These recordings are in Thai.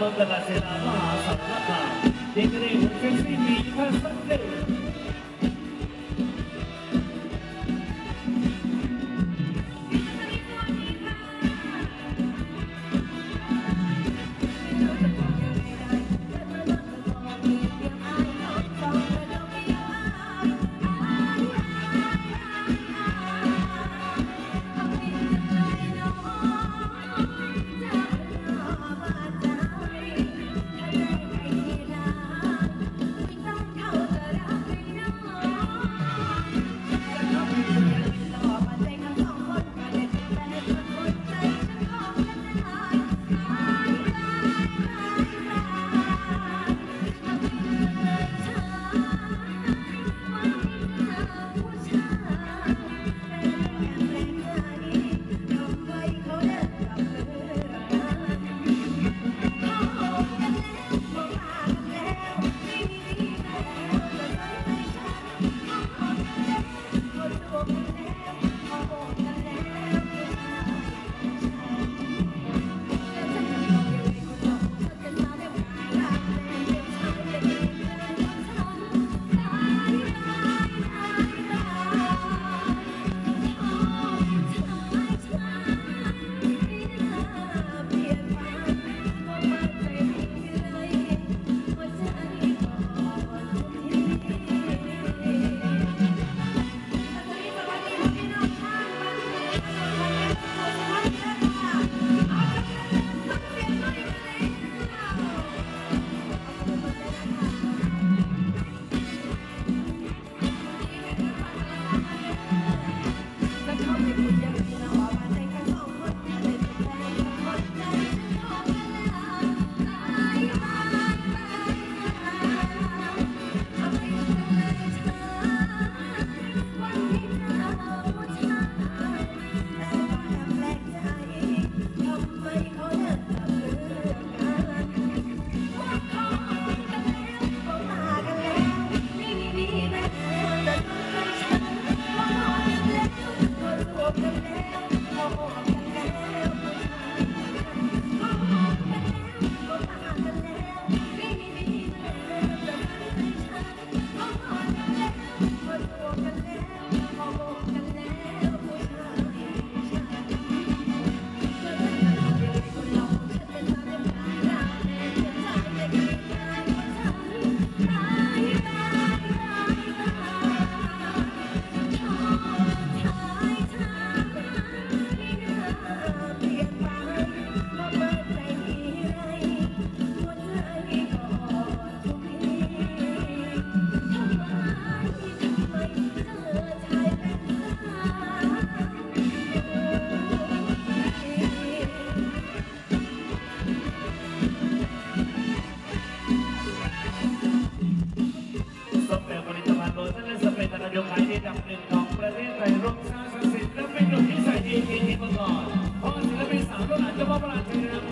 मंगला से रामा सारा दिख रहे हो फिर भी मीठा सत्य Vamos lá,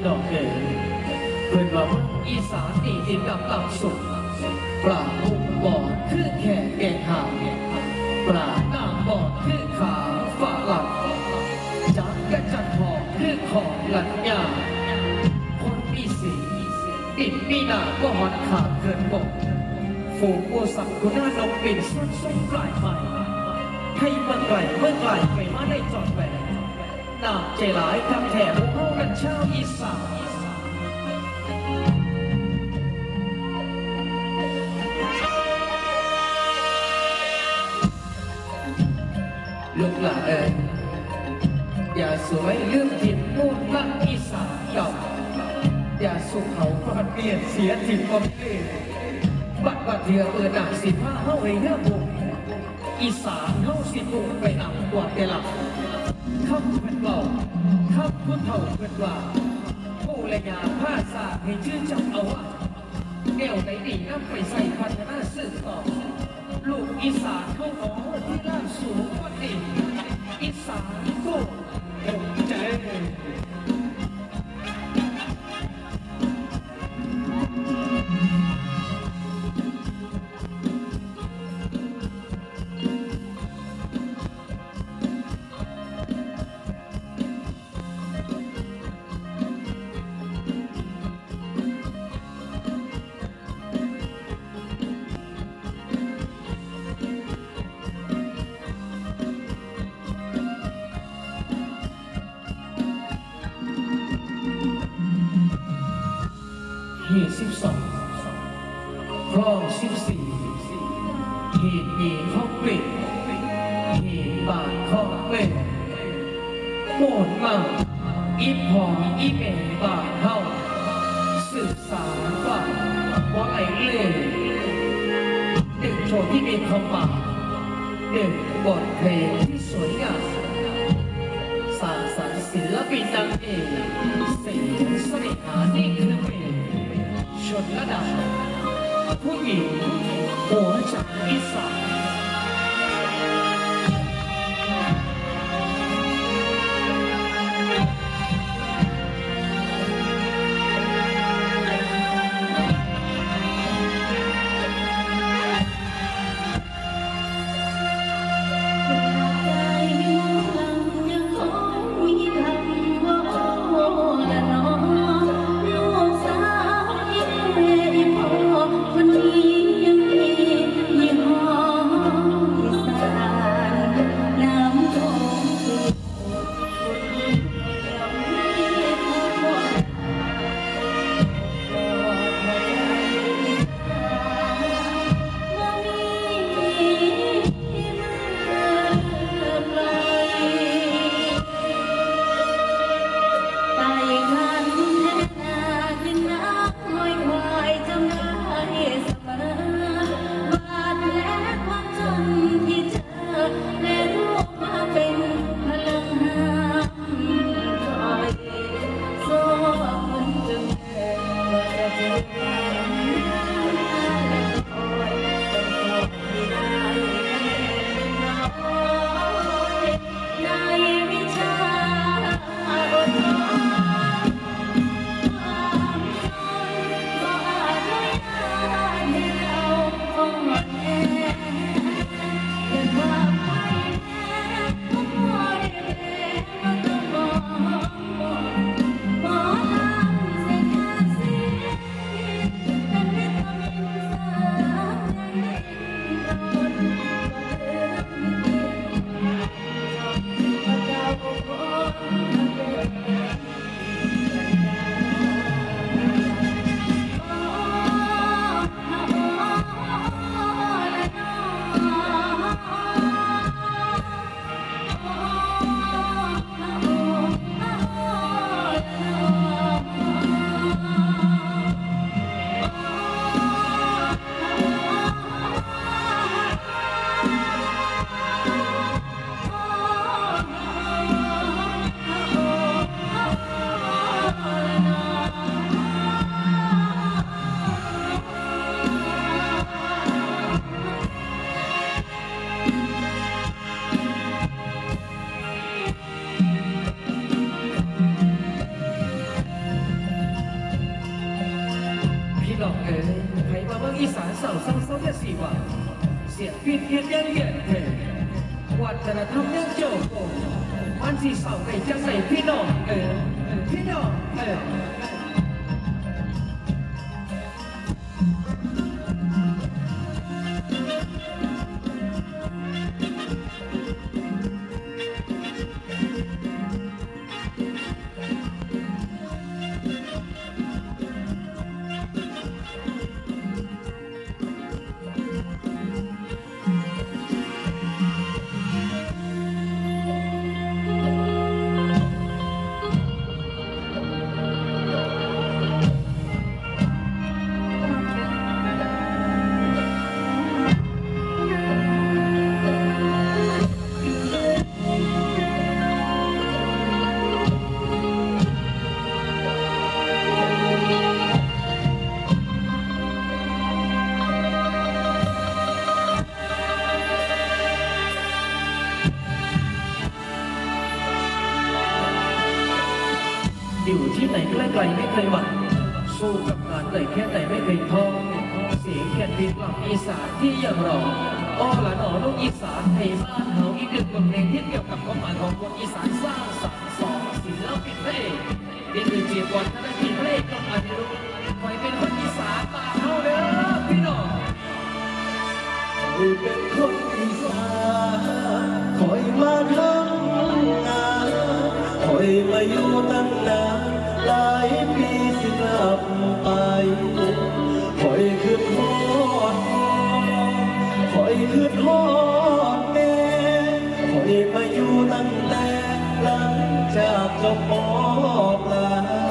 พี่น้องเอ๋ยเพิ่นว่าองอีสานนี่ดินดำต่ำสุดปลาหุบบ่อคือแค่แกงหางปลาหน้าบ่อคือขาฝาหลังจักกะจันทองคือของหลัญญาคนมีสีดินมีหน้าก็หอนขาดเกินบกฝูงโอสักคุน้านกปิ่นส้นส้นปลายใหม่ให้เมื่อไกลเมื่อไกลไปมาได้จอดแหว น้ำใจหลายทำแถบพวกเขากันชาวอีสานลูกหลานเอ๋ยอย่าสวยลืมถิ่นมูลลักอีสานเก่าอย่าสุขเขาพันเปลี่ยนเสียถิ่นความเปลี่ยนบัดบัดเถือเปิดหนักสิผ้าเฮาให้เฮือบุกอีสานเฮาสิบุกไปนำกว่าแต่หลัก คำเป็นเบาคำพุทธเถ่าเป็นว่าผู้ละยาผ้าสาให้ชื่อจำเอาว่าแนวไหนดีน้ำไปใส่พัฒนาสืบต่อ ลูกอีสานเขาขอที่ล่างสูงกว่าดีอีสานกูเห็นใจเห คลองสิบสี่เหตุมีข้อเป็ดเหตุบาทข้อเป็ดโหดมากอีพออีเมบาทเท่าสื่อสารว่าว่าไอ้เล่เด็กโชว์ที่มีคำหมายเด็กบทเพลงที่สวยงามสร้างสรรค์ศิลปินนางเอกสียงสน่หานี่คือเพลง ผู้หญิงหัวใจอีสาน เสียงพิษเพียนยังเย็นเถิดวัฒนธรรมยังโจโกมันสีเศร้าในจังไหนพี่น้องเอ๋ยพี่น้องเอ๋ย อยู่ที่ไหนใกล้ๆไม่เคยหวั่นสู้กับงานไหนแค่ไหนไม่เคยท้อเสียงแคนดินกลับอีสานที่ยังรออ้อหลานอ๋อลูกอีสานไทยบ้านเฮาอีกหนึ่งบทเพลงที่เกี่ยวกับความหมายของคนอีสานสร้างสรรค์สองศิลปินพระเอกนี่คือเจียบวันธนกิจพระเอกกับอนิรุธคอยเป็นคนอีสานมาเท่าเด้อพี่น้องคอยเป็นคนอีสานคอยมาทำงานคอยมาอยู่ตั้งายปีสิกลับไปคอยคืนฮอดคอยคืนฮอดแม่คอยมาอยู่ตั้งแต่หลังจากจบมปลา